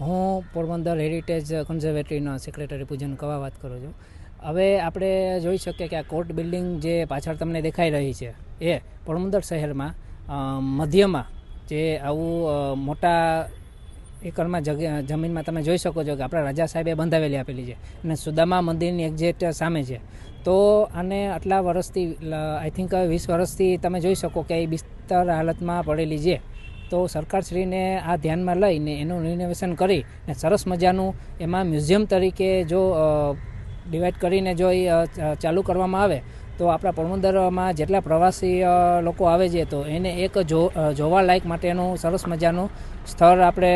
હું Porbandar heritage કન્ઝર્વેટરીનો secretary પૂજન કવા વાત કરું છું. હવે આપણે જોઈ શકીએ કે આ કોર્ટ બિલ્ડિંગ જે પાછળ તમને દેખાઈ રહી છે, એ પોરબંદર શહેરમાં મધ્યમાં જે આવું મોટા એકરમાં જગ્યા જમીનમાં તમે જોઈ શકો છો કે આપણા રાજા સાહેબે બંધાવેલી આપેલી છે અને સુદામા મંદિરની એક્ઝેક્ટ સામે છે. તો આને આટલા વર્ષથી આઈ થિંક વીસ વર્ષથી તમે જોઈ શકો કે એ બિસ્તર હાલતમાં પડેલી છે. તો સરકારશ્રીને આ ધ્યાનમાં લઈને એનું રિનોવેશન કરી ને સરસ મજાનું એમાં મ્યુઝિયમ તરીકે જો ડિવાઈડ કરીને જો એ ચાલુ કરવામાં આવે, તો આપણા પોરબંદરમાં જેટલા પ્રવાસી લોકો આવે છે, તો એને એક જો જોવા જોવાલાયક માટેનું સરસ મજાનું સ્થળ આપણે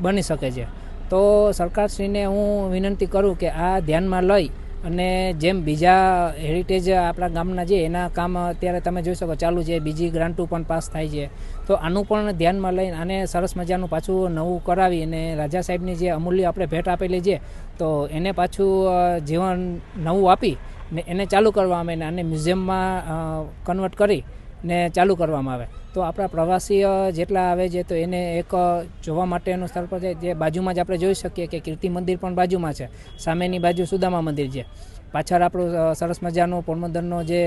બની શકે છે. તો સરકારશ્રીને હું વિનંતી કરું કે આ ધ્યાનમાં લઈ અને જેમ બીજા હેરિટેજ આપણા ગામના છે એના કામ અત્યારે તમે જોઈ શકો, ચાલુ છે, બીજી ગ્રાન્ટો પણ પાસ થાય છે. તો આનું પણ ધ્યાનમાં લઈને આને સરસ મજાનું પાછું નવું કરાવી અને રાજા સાહેબની જે અમૂલ્ય આપણે ભેટ આપેલી છે, તો એને પાછું જીવન નવું આપી ને એને ચાલુ કરવા અમે આને મ્યુઝિયમમાં કન્વર્ટ કરી ને ચાલુ કરવામાં આવે. તો આપણા પ્રવાસીઓ જેટલા આવે છે, તો એને એક જોવા માટેનું સ્થળ પર છે જે બાજુમાં જ આપણે જોઈ શકીએ કે કીર્તિ મંદિર પણ બાજુમાં છે. સામેની બાજુ સુદામા મંદિર છે. પાછળ આપણું સરસ મજાનું પોરબંદરનો જે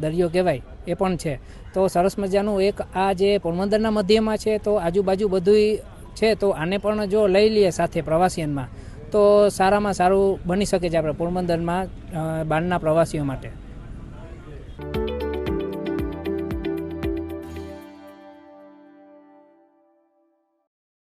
દરિયો કહેવાય, એ પણ છે. તો સરસ મજાનું એક આ જે પોરબંદરના મધ્યમાં છે, તો આજુબાજુ બધુંય છે, તો આને પણ જો લઈ લઈએ સાથે પ્રવાસીઓમાં, તો સારામાં સારું બની શકે છે આપણે પોરબંદરમાં બહારના પ્રવાસીઓ માટે.